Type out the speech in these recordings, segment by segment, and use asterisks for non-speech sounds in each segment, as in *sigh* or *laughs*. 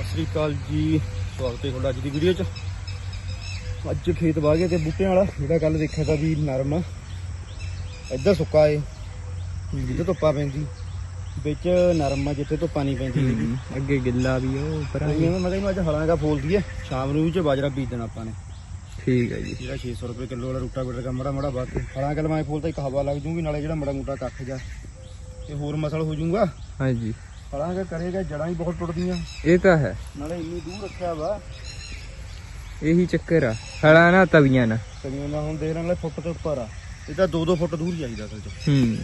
ਸਤਿ ਸ੍ਰੀ ਅਕਾਲ ਜੀ। ਸਵਾਗਤ ਹੈ ਤੁਹਾਡਾ ਅੱਜ ਦੀ ਵੀਡੀਓ 'ਚ। ਅੱਜ ਖੇਤ ਵਾਹ ਗਏ ਤੇ ਬੂਟਿਆਂ ਵਾਲਾ ਜਿਹੜਾ ਕੱਲ ਦੇਖਿਆ ਤਾਂ ਵੀ ਨਰਮ। ਇੱਧਰ ਸੁੱਕਾ ਏ। ਜਿੱਥੇ ਧੁੱਪਾ ਪੈਂਦੀ। ਵਿੱਚ ਨਰਮ ਆ ਜਿੱਥੇ ਧੁੱਪਾ ਨਹੀਂ ਪੈਂਦੀ ਹੈਗੀ। ਅੱਗੇ ਗਿੱਲਾ ਵੀ ਉਹ ਪਰ ਮੈਂ ਮੈਂ ਕਿਹਾ ਅੱਜ ਹਲਾਂ ਦਾ ਫੋਲਦੀ ਹੈ ਸ਼ਾਮ ਨੂੰ ਵੀ ਚ ਬਾਜਰਾ ਬੀਜ ਦੇਣਾ ਆਪਾਂ ਨੇ। ਠੀਕ ਹੈ ਜੀ। ਜਿਹੜਾ 600 ਰੁਪਏ ਕਿਲੋ ਵਾਲਾ ਰੂਟਾ ਬੀਟਰ ਦਾ ਮੜਾ ਮੜਾ ਬਾਤ ਹਲਾਂ ਕਲ ਮੈਂ ਫੋਲਦਾ ਇੱਕ ਹਵਾ ਲੱਗ ਜੂਗੀ ਨਾਲੇ ਜਿਹੜਾ ਮੜਾ ਮੋਟਾ ਕੱਖ ਜਾ। ਤੇ ਹੋਰ ਮਸਲ ਹੋ ਜਾਊਗਾ ਹਾਂਜੀ। ਹਲਾਂ ਕਾ ਕਰੇਗਾ ਜੜਾਂ ਹੀ ਬਹੁਤ ਟੁੱਟਦੀਆਂ। ਇਹ ਤਾਂ ਹੈ। ਨਾਲੇ ਇੰਨੀ ਦੂਰ ਰੱਖਿਆ ਵਾ। ਇਹੀ ਚੱਕਰ ਆ। ਹਲਾ ਨਾ ਤਵੀਆਂ ਨਾ। ਕਈਆਂ ਦਾ ਹੁਣ ਦੇਖ ਨਾਲੇ ਫੁੱਟ ਤੋਂ ਉੱਪਰ ਆ। ਇਹ ਤਾਂ 2-2 ਫੁੱਟ ਦੂਰ ਚਾਹੀਦਾ ਅਸਲ ਚ। ਹੂੰ।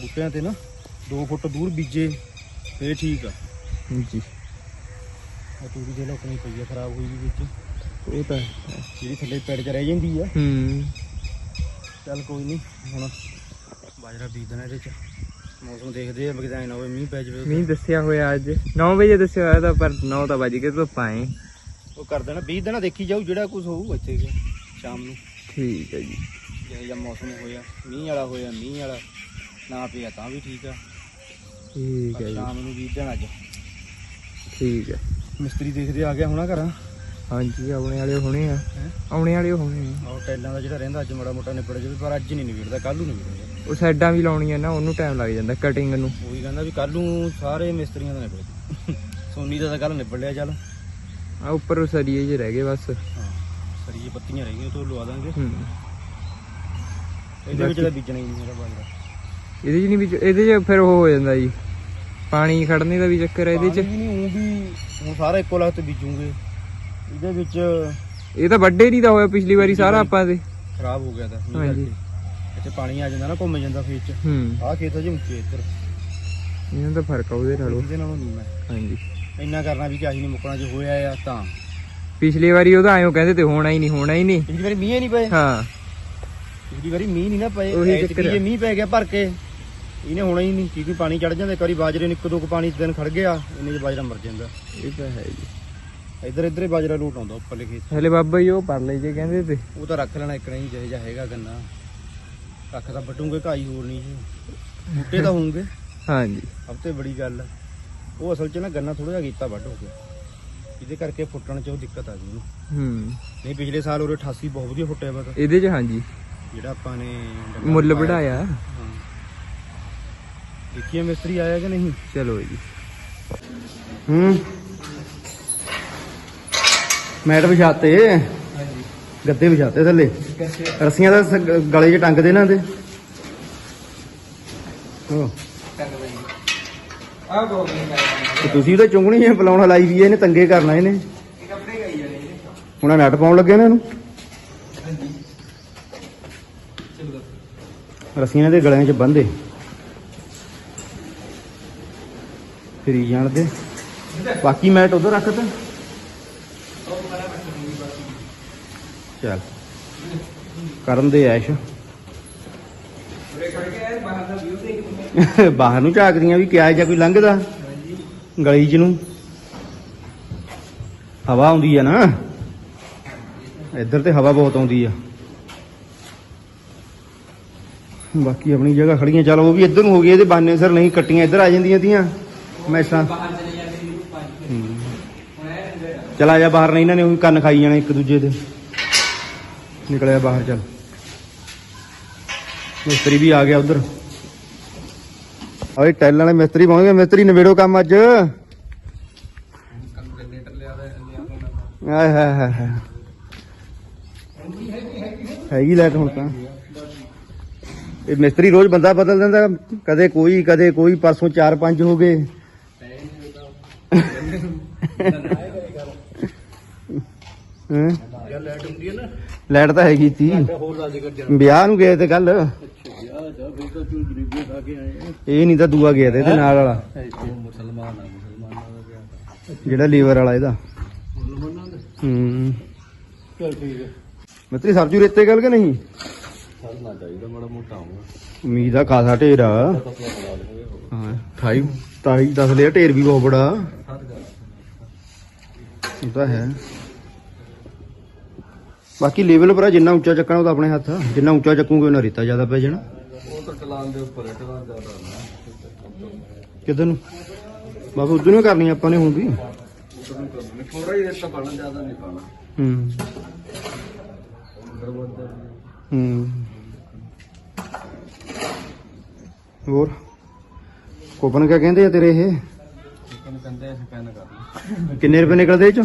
ਬੂਟਿਆਂ ਤੇ ਨਾ 2 ਫੁੱਟ ਦੂਰ ਬੀਜੇ ਫੇਰ ਠੀਕ ਆ। ਜੀ ਆ ਤੂੜੀ ਦੇ ਲੋਕਣੀ ਪਈ ਆ ਖਰਾਬ ਹੋਈ ਵੀ ਵਿੱਚ। ਉਹ ਤਾਂ। ਜਿਹੜੀ ਥੱਲੇ ਪੈੜ ਚ ਰਹਿ ਜਾਂਦੀ ਆ। ਹੂੰ। ਚੱਲ ਕੋਈ ਨਹੀਂ ਹੁਣ ਬਾਜਰਾ ਬੀਜ ਦੇਣਾ ਇਹਦੇ ਚ। ਮੌਸਮ ਦੇਖਦੇ ਆ ਬਗਦਾਈ ਨਾ ਹੋਵੇ ਮੀਂਹ ਪੈ ਜਾਵੇ ਮੀਂਹ ਦੱਸਿਆ ਹੋਇਆ ਅੱਜ। 9 ਵਜੇ ਦੱਸਿਆ ਹੋਇਆ ਤਾਂ ਪਰ 9 ਤਾਂ ਵੱਜ ਗਏ ਤੋਂ ਪਾਏ ਉਹ ਕਰ ਦੇਣਾ ਬੀਜ ਦੇਣਾ ਦੇਖੀ ਜਾਊ ਜਿਹੜਾ ਕੁਝ ਹੋਊ ਇੱਥੇ ਕਿ ਸ਼ਾਮ ਨੂੰ। ਠੀਕ ਹੈ ਜੀ। ਮੌਸਮ ਹੋਇਆ ਮੀਂਹ ਵਾਲਾ ਹੋਇਆ ਮੀਂਹ ਵਾਲਾ ਨਾ ਪਿਆ ਤਾਂ ਵੀ ਠੀਕ ਆ। ਠੀਕ ਹੈ ਪਰ ਜੀ। ਸ਼ਾਮ ਨੂੰ ਬੀਜ ਦੇਣਾ ਅੱਜ। ਠੀਕ ਹੈ। ਮਿਸਤਰੀ ਦੇਖਦੇ ਆ ਗਿਆ ਹੋਣਾ ਘਰਾਂ। ਹਾਂਜੀ ਆਉਣੇ ਵਾਲੇ ਹੋਣੇ ਆ। ਹੈਂ? ਆਉਣੇ ਵਾਲੇ ਹੋਣੇ ਆ। ਉਹ ਟੈਲਾਂ ਦਾ ਜਿਹੜਾ ਰਹਿੰਦਾ ਅੱਜ ਮਾੜਾ ਮੋਟਾ ਨਿਬੜ ਜਾਵੇ ਪਰ ਅੱਜ ਨਹੀਂ ਨਿਬੜਦਾ ਕੱਲ ਨੂੰ ਨਿਬੜੇਗਾ ਉਹ ਸਾਈਡਾਂ ਵੀ ਲਾਉਣੀਆਂ ਨਾ ਉਹਨੂੰ ਟਾਈਮ ਲੱਗ ਜਾਂਦਾ ਕਟਿੰਗ ਨੂੰ। ਉਹੀ ਕਹਿੰਦਾ ਵੀ ਕੱਲ ਨੂੰ ਸਾਰੇ ਮਿਸਤਰੀਆਂ ਦਾ ਨਿਬੜ ਸੋਨੀ ਦਾ ਤਾਂ ਕੱਲ ਨਿਬੜ ਲਿਆ ਚੱਲ। ਆ ਉੱਪਰ ਉਹ ਸਰੀਏ ਜਿਹੇ ਰਹਿ ਗਏ ਬਸ। ਹਾਂ ਸਰੀਏ ਪੱਤੀਆਂ ਰਹਿ ਗਈਆਂ ਉਹ ਤੋਂ ਲਵਾ ਦਾਂਗੇ। ਹੂੰ। ਇਹਦੇ ਵਿੱਚ ਤਾਂ ਬੀਜਣਾ ਹੀ ਨਹੀਂ ਮੇਰਾ ਬਾਜਰਾ ਇਹਦੇ 'ਚ ਨਹੀਂ ਵਿੱਚ ਇਹਦੇ 'ਚ ਫਿਰ ਉਹ ਹੋ ਜਾਂਦਾ ਜੀ। ਪਾਣੀ ਖੜਨੇ ਦਾ ਵੀ ਚੱਕਰ ਹੈ ਇਹਦੇ 'ਚ। ਪਾਣੀ ਵੀ ਨਹੀਂ ਉਹ ਵੀ ਹੁਣ ਸਾਰਾ ਇੱਕੋ ਲੱਖ ਤੇ ਬੀਜੂਗੇ। ਇਹਦੇ ਵਿੱਚ ਇਹ ਤਾਂ ਵੱਡੇ ਨਹੀਂ ਦਾ ਹੋਇਆ ਪਿਛਲੀ ਵਾਰੀ ਸਾਰਾ ਆਪਾਂ ਦੇ। ਖਰਾਬ ਹੋ ਗਿਆ ਤਾਂ ਮੀਂਹ ਹਾਂਜੀ। ਕਰਕੇ। ਇੱਥੇ ਪਾਣੀ ਆ ਜਾਂਦਾ ਨਾ ਘੁੰਮ ਜਾਂਦਾ ਫੇਰ ਚ। ਹੂੰ। ਆਹ ਖੇਤ ਅਜੇ ਉੱਚੇ ਇੱਧਰ। ਇਹਨਾਂ ਦਾ ਫ਼ਰਕ ਆ ਉਹਦੇ ਨਾਲੋਂ। ਇਹਦੇ ਨਾਲੋਂ ਨਹੀਂ ਮੈਂ ਹਾਂਜੀ। ਇੰਨਾ ਕਰਨਾ ਵੀ ਕਿ ਆਹੀ ਨਹੀਂ ਮੁੱਕਣਾ ਜੇ ਹੋਇਆ ਆ ਤਾਂ। ਪਿਛਲੀ ਵਾਰੀ ਉਹਦਾ ਆਇਓ ਕਹਿੰਦੇ ਤੇ ਹੋਣਾ ਹੀ ਨਹੀਂ ਹੋਣਾ ਹੀ ਨਹੀਂ। ਪਿਛਲੀ ਵਾਰੀ ਮੀਂਹ ਨਹੀਂ ਪਏ। ਹਾਂ। ਪਿਛਲੀ ਵਾਰੀ ਮੀਂਹ ਨਹੀਂ ਨਾ ਪਏ। ਉਹੀ ਐਤਕੀ ਚੱਕਰ ਆ। ਜੇ ਮੀਂਹ ਪੈ ਗਿਆ ਭਰ ਕੇ। ਇਹਨੇ ਹੋਣਾ ਹੀ ਨਹੀਂ। ਕਿਉਂਕਿ ਪਾਣੀ ਚੜ ਜਾਂਦਾ ਇੱਕ ਵਾਰੀ ਬਾਜਰੇ ਨੂੰ ਇੱਕ ਦੋ ਕੁ ਪਾਣੀ ਦਿਨ ਖੜ ਗਿਆ ਇਹਨੇ ਚ ਬਾਜਰਾ ਮਰ ਜਾਂਦਾ। ਇਹ ਤਾਂ ਹੈ ਜੀ ਇੱਧਰ ਇੱਧਰ ਹੀ ਬਾਜਰਾ ਲੂਟ ਆਉਂਦਾ ਉੱਪਰਲੇ ਖੇਤ। ਹਲੇ ਬਾਬਾ ਜੀ ਉਹ ਪਰਲੇ ਜੇ ਕਹਿੰਦੇ ਤੇ। ਉਹ ਤਾਂ ਰੱਖ ਲੈਣਾ ਇੱਕ ਨਹੀਂ ਜਿਹੇ ਜਿਹਾ ਹੈਗਾ ਗੰਨਾ। ਕੱਖ ਤਾਂ ਵੱਟੂਗੇ ਘਾਈ ਹੋਰ ਨਹੀਂ ਜੀ। ਬੂਟੇ ਤਾਂ ਹੋਣਗੇ। ਹਾਂਜੀ। ਸਭ ਤੋਂ ਬੜੀ ਗੱਲ। ਆ। ਉਹ ਅਸਲ 'ਚ ਨਾ ਗੰਨਾ ਥੋੜਾ ਜਿਹਾ ਕੀਤਾ ਵੱਢ ਹੋ ਗਿਆ ਇਹਦੇ ਕਰਕੇ ਫੁੱਟਣ 'ਚ ਉਹ ਦਿੱਕਤ ਆ ਗਈ ਉਹਨੂੰ ਹੂੰ। ਨਹੀਂ ਪਿਛਲੇ ਸਾਲ ਉਹਦੇ 88 ਬਹੁਤ ਵਧੀਆ ਫੁੱਟਿਆ ਵਾ ਤਾਂ। ਇਹਦੇ 'ਚ ਹਾਂਜੀ। ਜਿਹੜਾ ਆਪਾਂ ਨੇ ਮੁੱਲ ਪਾਇਆ। ਵਧਾਇਆ ਹਾਂ। ਦੇਖੀਏ ਮਿਸਤਰੀ ਆਇਆ ਕਿ ਨਹੀਂ। ਚਲੋ ਜੀ। ਹੂੰ। ਮੈਟ ਵਿਛਾਤੇ। ਗੱਦੇ ਵਿਛਾਤੇ ਥੱਲੇ। ਰੱਸੀਆਂ ਦਾ ਸ- ਗਲੇ 'ਚ ਟੰਗਦੇ ਨਾ ਇਹਦੇ। ਹੋ। ਆ ਬਹੁਤ ਤੇ ਤੁਸੀਂ ਉਹਦਾ ਚੁੰਗਣੀ ਹੈ ਪਲਾਉਣਾ ਲਾਈ ਵੀ ਹੈ, ਇਹਨੇ ਤੰਗੇ ਕਰਨਾ ਇਹਨੇ। ਕੱਪੜੇ ਗਈ ਜਾਨੇ ਹੁਣ ਨੈਟ ਪਾਉਣ ਲੱਗੇ ਨੇ ਇਹਨੂੰ। ਹਾਂਜੀ। ਚਲੋ ਰੱਸੀਆਂ ਦੇ ਗਲਿਆਂ 'ਚ ਬੰਨਦੇ ਫਰੀ ਜਾਣ ਦੇ। ਬਾਕੀ ਮੈਟ ਉਧਰ ਰੱਖ ਤਾ। ਚੱਲ। ਕਰਨ ਦੇ ਐਸ਼। *laughs* ਬਾਹਰ ਨੂੰ ਝਾਕਦੀਆਂ ਵੀ ਕਿਆ ਜਾਂ ਕੋਈ ਲੰਘਦਾ। ਗਲੀ 'ਚ ਨੂੰ। ਹਵਾ ਆਉਂਦੀ ਆ ਨਾ। ਇੱਧਰ ਤੇ ਹਵਾ ਬਹੁਤ ਆਉਂਦੀ ਆ। ਬਾਕੀ ਆਪਣੀ ਜਗ੍ਹਾ ਖੜੀਆਂ। ਚੱਲ ਉਹ ਵੀ ਇੱਧਰ ਨੂੰ ਹੋ ਗਈ, ਇਹਦੇ ਬਾਨੇ ਸਰ ਨਹੀਂ, ਕੱਟੀਆਂ ਇੱਧਰ ਆ ਜਾਂਦੀਆਂ ਤੀਆਂ। ਮੈਸਾਂ ਬਾਹਰ ਚਲ ਆ ਜਾ ਬਾਹਰ, ਨਹੀਂ ਇਹਨਾਂ ਨੇ ਉਹੀ ਕੰਨ ਖਾਈ ਜਾਣੇ ਇੱਕ ਦੂਜੇ ਦੇ। ਨਿਕਲਿਆ ਬਾਹਰ ਚੱਲ। ਮਿਸਤਰੀ ਵੀ ਆ ਗਿਆ ਉਧਰ। ਓਏ ਟੈਲ ਵਾਲੇ ਮਿਸਤਰੀ ਪਹੁੰਚ ਗਏ। ਮਿਸਤਰੀ ਨਵੇੜੋ ਕੰਮ ਅੱਜ। ਆਏ ਹਾਏ ਹਾਏ ਹੈਗੀ ਲਾਈਟ ਹੁਣ ਤਾਂ। ਇਹ ਮਿਸਤਰੀ ਰੋਜ਼ ਬੰਦਾ ਬਦਲ ਦਿੰਦਾ। ਕਦੇ ਕੋਈ ਕਦੇ ਕੋਈ ਪਰਸੋਂ 4-5 ਹੋ ਗਏ। ਹੈਂ? ਯਾਰ ਲਾਈਟ ਹੁੰਦੀ ਹੈ ਨਾ। ਲਾਈਟ ਤਾਂ ਹੈਗੀ ਹੋਰ ਕਰ ਵਿਆਹ ਨੂੰ ਗਏ ਤੇ ਕੱਲ। ਯਾਰ ਜਾ ਫਿਰ ਤਾਂ ਤੂੰ ਗਰੀਬੀ ਖਾ ਕੇ ਆਏ ਇਹ ਨਹੀਂ ਤਾਂ ਦੂਆ ਗਿਆ ਤੇ ਇਹਦੇ ਨਾਲ ਵਾਲਾ। ਮੁਸਲਮਾਨ ਆ ਮੁਸਲਮਾਨਾਂ ਦਾ ਵਿਆਹ ਜਿਹੜਾ ਲੀਵਰ ਵਾਲਾ ਇਹਦਾ। ਮੁਸਲਮਾਨਾਂ ਦਾ? ਹੂੰ। ਚਲ ਠੀਕ ਹੈ ਮਿੱਤਰੀ ਸਬਜ਼ੀ ਰੇਤੇ ਗੱਲ ਕਿ ਨਹੀਂ? ਸਰਨਾ ਚਾਹੀਦਾ ਮਾੜਾ ਮੋਟਾ ਹੋਊਗਾ। ਉਮੀਦ ਦਾ ਖਾਸਾ ਢੇਰ ਆ। ਹਾਂ 28 ਤਾਈ ਦੱਸ ਲਿਆ ਢੇਰ ਵੀ ਬਹੁਤ ਬੜਾ। ਇਹ ਤਾਂ ਹੈ। ਬਾਕੀ ਲੈਵਲ ਭਰਾ ਜਿੰਨਾ ਉੱਚਾ ਚੱਕਣਾ ਉਹਦਾ ਆਪਣੇ ਹੱਥ ਜਿੰਨਾ ਉੱਚਾ ਚੱਕੂਗੇ ਉਹਨਾਂ ਰੇਤਾ ਜ਼ਿਆਦਾ ਪੈ ਜਾਣਾ। ਉਹ ਤਾਂ ਕਲਾਨ ਦੇ ਉੱਪਰ ਹੈ ਕਲਾਨ ਬਾਬਾ ਉਦੋਂ ਕਰਨੀ ਆਪਾਂ ਨੇ ਹੁਣ ਹੂੰ। ਹੂੰ। ਹੋਰ? ਕੋਪਨ ਕਾ ਕਹਿੰਦੇ ਆ ਤੇਰੇ ਇਹ? ਕਿੰਨੇ ਰੁਪਏ ਨਿਕਲਦੇ ਇਹ ਚੋਂ?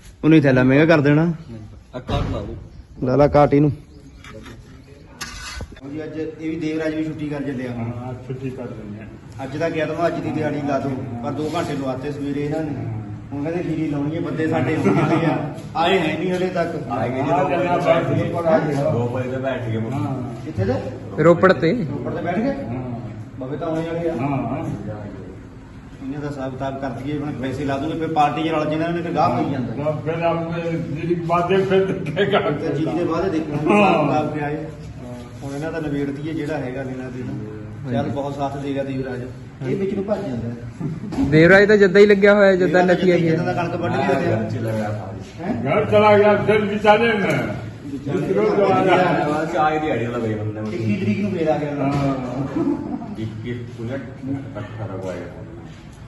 ਉਹਨੇ ਥੈਲਾ ਮਹਿੰਗਾ ਕਰ ਦੇਣਾ। ਆ ਕਾਟ ਲਾ ਲਓ। ਲਾਲਾ ਅੱਜ ਇਹ ਵੀ ਦੇਵਰਾਜ ਵੀ ਛੁੱਟੀ ਕਰ ਜਾਂਦੇ ਆ ਹਾਂ ਛੁੱਟੀ ਕਰ ਦਿੰਦੇ ਆ। ਅੱਜ ਦਾ ਗਿਆ ਤਾਂ ਅੱਜ ਦੀ ਦਿਹਾੜੀ ਲਾ ਦੋ ਪਰ 2 ਘੰਟੇ ਲਵਾਤੇ ਸਵੇਰੇ ਇਹਨਾਂ ਆਏ ਆ। ਆਏ ਤੱਕ। ਆ ਤੇ ਰੋਪੜ ਤੇ। ਬੈਠ ਗਏ? ਬਵੇ ਤਾਂ ਹੋਣੇ ਵਾਲੇ ਆ। ਇਹਨਾਂ ਦਾ ਹਿਸਾਬ ਕਿਤਾਬ ਕਰ ਦਈਏ ਹੁਣ ਪੈਸੇ ਲਾ ਦੂਗੇ ਫਿਰ ਪਾਰਟੀ ਚ ਰਲ ਜਣਾ ਇਹਨਾਂ ਨੇ ਗਾਹ ਪਈ ਜਾਂਦਾ। ਫਿਰ ਆਪੇ ਜਿਹੜੀ ਬਾਦੇ ਫਿਰ ਦੇਖੇਗਾ ਤੇ ਜੀ ਦੇ ਬਾਅਦ ਦੇਖਣਾ ਹਿਸਾਬ ਕਿਤਾਬ ਕਿ ਆਏ। ਹੁਣ ਇਹਨਾਂ ਦਾ ਨਵੇੜ ਦਈਏ ਜਿਹੜਾ ਹੈਗਾ ਲੈਣਾ ਦੇਣਾ। ਚੱਲ ਬਹੁਤ ਸਾਥ ਦੇਗਾ ਦੇਵਰਾਜ। ਇਹ ਵਿੱਚ ਨੂੰ ਭੱਜ ਜਾਂਦਾ। ਦੇਵਰਾਜ ਤਾਂ ਜੱਦਾ ਹੀ ਲੱਗਿਆ ਹੋਇਆ ਜੱਦਾ ਨੱਚੀ ਆਈ ਹੈ ਜੱਦਾ ਕਣਕ ਵੱਢ ਕੇ ਲਿਆ ਘਰ ਚਲਾ ਗਿਆ ਦਿਲ ਵਿਚਾਰੇ ਨੇ। ਚਾਹ ਦੀ ਆੜੀ ਵਾਲਾ ਬਈ 21 ਤਰੀਕ ਨੂੰ ਫੇਰ ਆ ਗਿਆ। 21 ਪੁਲਟ 18 ਰੁਪਏ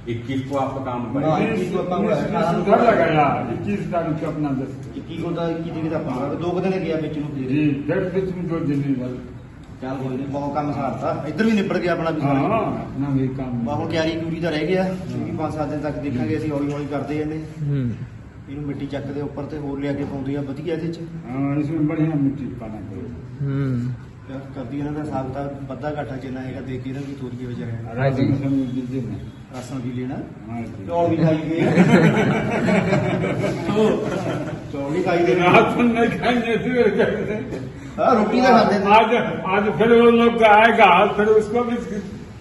इक्कीस को आपका काम हाँ। पड़ेगा इक्कीस को अपन को अठारह को सुधर लगाया इक्कीस तारीख को अपना दस 21 को ਤਾਂ 21 ਤਰੀਕ ਦਾ ਆਪਾਂ ਦੋ ਕੁ ਦਿਨ ਗਿਆ ਵਿੱਚ ਨੂੰ ਫੇਰ जी फिर बीच में दो दिन ही बस ਚੱਲ ਕੋਈ ਨਹੀਂ ਬਹੁਤ ਕੰਮ ਸਾਰਤਾ ਇੱਧਰ ਵੀ ਨਿਬੜ ਗਿਆ ਆਪਣਾ ਵੀ हाँ ਸਾਰਾ अपना भी काम ਬਾ ਹੁਣ ਕਿਆਰੀ ਕਿਊਰੀ ਦਾ ਰਹਿ ਗਿਆ ਇਹ ਵੀ 5-7 ਦਿਨ ਤੱਕ ਦੇਖਾਂਗੇ ਅਸੀਂ ਹੌਲੀ ਹੌਲੀ ਕਰਦੇ ਜਾਂਦੇ ਹੂੰ ਇਹਨੂੰ ਮਿੱਟੀ ਚੱਕਦੇ ਉੱਪਰ ਤੇ ਹੋਰ ਲਿਆ ਕੇ ਪਾਉਂਦੇ ਆ ਵਧੀਆ ਇਹਦੇ ਚ हाँ इसमें बढ़िया मिट्टी पाना करो ਹੂੰ ਕਿਆ ਕਰਦੀ ਇਹਨਾਂ ਦਾ ਹਿਸਾਬ ਤਾਂ ਵੱਧਾ ਘਾਟਾ ਜਿੰਨਾ ਹੈਗਾ ਦੇ ਕੇ ਇਹਨਾਂ ਵੀ ਤੋਰੀਏ ਵਿਚਾਰੇ राशन सब दीजिए ना ਰਾਸ਼ਨ ਵੀ ਲੈਣਾ हाँ जी ਚੌਲ ਵੀ ਖਾਈ ਗਏ ਚੌਲ ਵੀ ਖਾਈ ਗਏ राशन नहीं खाएंगे फिर कैसे? ਹਾਂ ਰੋਟੀ ਤਾਂ ਖਾਂਦੇ ਨੇ आज आज फिर वो लोग आएगा फिर उसको भी